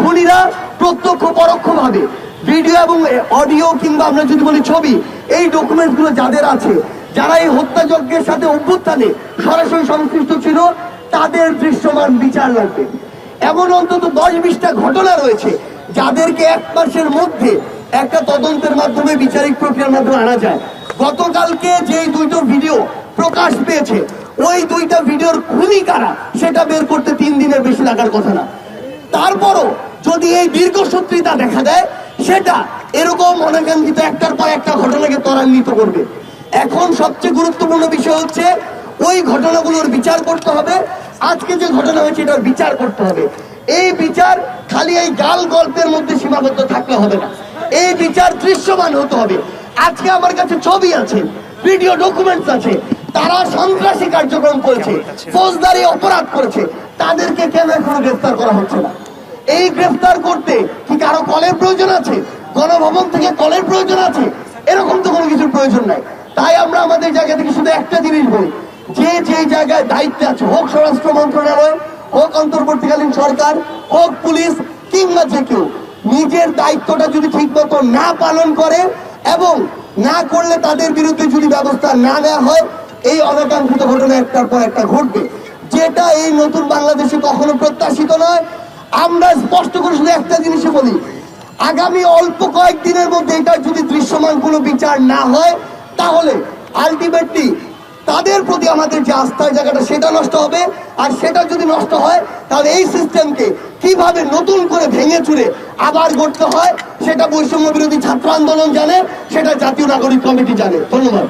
খুনিরা প্রত্যক্ষ পরোক্ষ ভাবে ভিডিও এবং অডিও কিংবা আমরা যদি বলি ছবি, এই ডকুমেন্টগুলো যাদের আছে, যারা এই হত্যাযজ্ঞের সাথে অভ্যুত্থানে সরাসরি সংশ্লিষ্ট ছিল, তাদের দৃশ্যমান বিচার লাগবে। এমন অন্তত দশ বিশটা ঘটনা রয়েছে, যাদেরকে এক মাসের মধ্যে একটা তদন্তের মাধ্যমে বিচারিক প্রক্রিয়ার মাধ্যমে আনা যায়। গতকালকে যেই দুইটো ভিডিও প্রকাশ পেয়েছে, ওই দুইটা ভিডিওর খুনি কারা, সেটা বের করতে তিন দিনের বেশি লাগার কথা না। তারপরও যদি এই দীর্ঘসূত্রিতা দেখা দেয় সেটা এরকম অনাকাঙ্ক্ষিত একটার পর একটা ঘটনাকে ত্বরান্বিত করবে। এখন সবচেয়ে গুরুত্বপূর্ণ বিষয় হচ্ছে ওই ঘটনাগুলোর বিচার করতে হবে। আজকে যে ঘটনা হয়েছে এটার বিচার করতে হবে। এই বিচার খালি এই গাল গল্পের মধ্যে সীমাবদ্ধ থাকলে হবে না। এই বিচার দৃশ্যমান হতে হবে। আজকে আমার কাছে ছবি আছে ভিডিও ডকুমেন্টস আছে। তারা সন্ত্রাসী কার্যক্রম করেছে ফৌজদারি অপরাধ করেছে। তাদেরকে কেন এখনও গ্রেফতার করা হচ্ছে না? এই গ্রেফতার করতে কি কারও কলের প্রয়োজন আছে? গণভবন থেকে কলের প্রয়োজন আছে? এরকম তো কোনো কিছুর প্রয়োজন নাই। তাই আমরা আমাদের জায়গা থেকে শুধু একটা জিনিস বলি, যে যে জায়গায় দায়িত্বে আছে, হোক স্বরাষ্ট্র মন্ত্রণালয়, হোক অন্তর্বর্তীকালীন সরকার, হোক পুলিশ, কিংবা যে কেউ, নিজের দায়িত্বটা যদি ঠিক মতো না পালন করে এবং না করলে তাদের বিরুদ্ধে যদি ব্যবস্থা না নেওয়া হয়, এই অনাকাঙ্ক্ষিত ঘটনা একটার পর একটা ঘটবে। যেটা এই নতুন বাংলাদেশে কখনো প্রত্যাশিত নয় আমরা স্পষ্ট করে শুধু একটা জিনিসই বলি, আগামী অল্প কয়েকদিনের মধ্যে এটা যদি দৃশ্যমান কোনো বিচার না হয়, তাহলে আলটিমেটলি তাদের প্রতি আমাদের যে আস্থার জায়গাটা, সেটা নষ্ট হবে। আর সেটা যদি নষ্ট হয়, তাহলে এই সিস্টেমকে কীভাবে নতুন করে ভেঙে চুরে আবার গড়তে হয়, সেটা বৈষম্য বিরোধী ছাত্র আন্দোলন জানে, সেটা জাতীয় নাগরিক কমিটি জানে। ধন্যবাদ।